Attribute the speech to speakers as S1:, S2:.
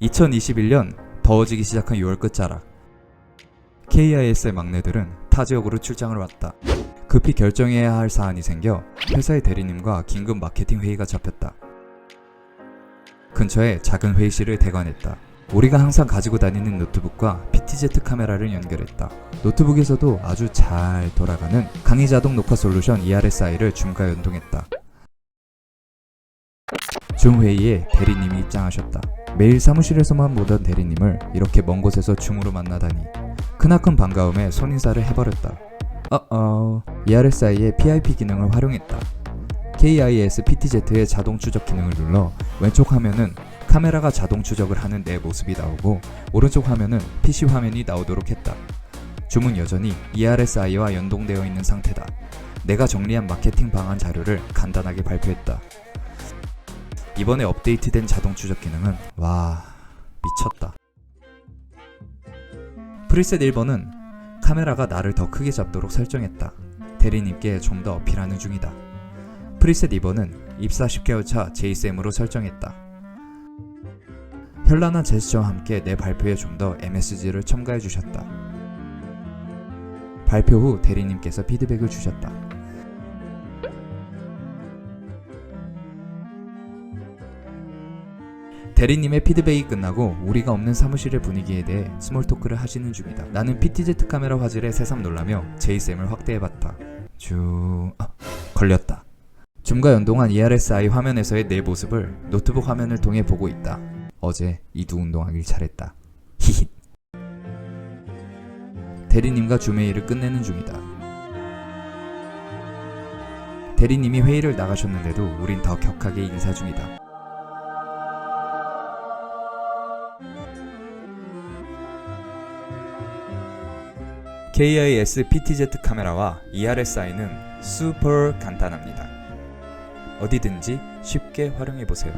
S1: (2021년) 더워지기 시작한 6월 끝자락 KIS의 막내들은 타 지역으로 출장을 왔다. 급히 결정해야 할 사안이 생겨 회사의 대리님과 긴급 마케팅 회의가 잡혔다. 근처에 작은 회의실을 대관했다. 우리가 항상 가지고 다니는 노트북과 PTZ 카메라를 연결했다. 노트북에서도 아주 잘 돌아가는 강의 자동 녹화 솔루션 ERSI를 줌과 연동했다. 줌 회의에 대리님이 입장하셨다. 매일 사무실에서만 보던 대리님을 이렇게 먼 곳에서 줌으로 만나다니 크나큰 반가움에 손인사를 해버렸다. 어어, ERSI의 PIP 기능을 활용했다. KIS PTZ의 자동 추적 기능을 눌러 왼쪽 화면은 카메라가 자동 추적을 하는 내 모습이 나오고 오른쪽 화면은 PC 화면이 나오도록 했다. 줌은 여전히 ERSI와 연동되어 있는 상태다. 내가 정리한 마케팅 방안 자료를 간단하게 발표했다. 이번에 업데이트된 자동 추적 기능은 와 미쳤다. 프리셋 1번은 카메라가 나를 더 크게 잡도록 설정했다. 대리님께 좀 더 어필하는 중이다. 프리셋 2번은 입사 10개월 차 JSM으로 설정했다. 현란한 제스처와 함께 내 발표에 좀 더 MSG를 첨가해 주셨다. 발표 후 대리님께서 피드백을 주셨다. 대리님의 피드백이 끝나고 우리가 없는 사무실의 분위기에 대해 스몰 토크를 하시는 중이다. 나는 PTZ 카메라 화질에 새삼 놀라며 JSM을 확대해봤다. 쭉 아, 걸렸다. 줌과 연동한 ERSI 화면에서의 내 모습을 노트북 화면을 통해 보고 있다. 어제 이 두 운동하길 잘했다. 히힛. 대리님과 줌 회의를 끝내는 중이다. 대리님이 회의를 나가셨는데도 우린 더 격하게 인사 중이다. KIS PTZ 카메라와 ERSI는 슈퍼 간단합니다. 어디든지 쉽게 활용해 보세요.